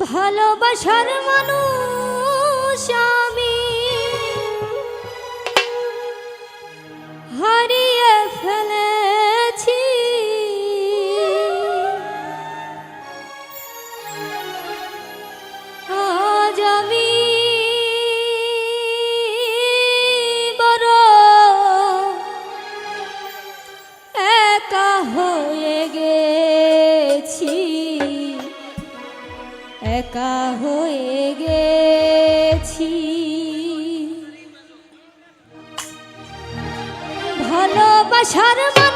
ভালোবাসার মানুষ আমি। হারিয়ে একা হয়ে গেছি। ভালোবাসার মানুষ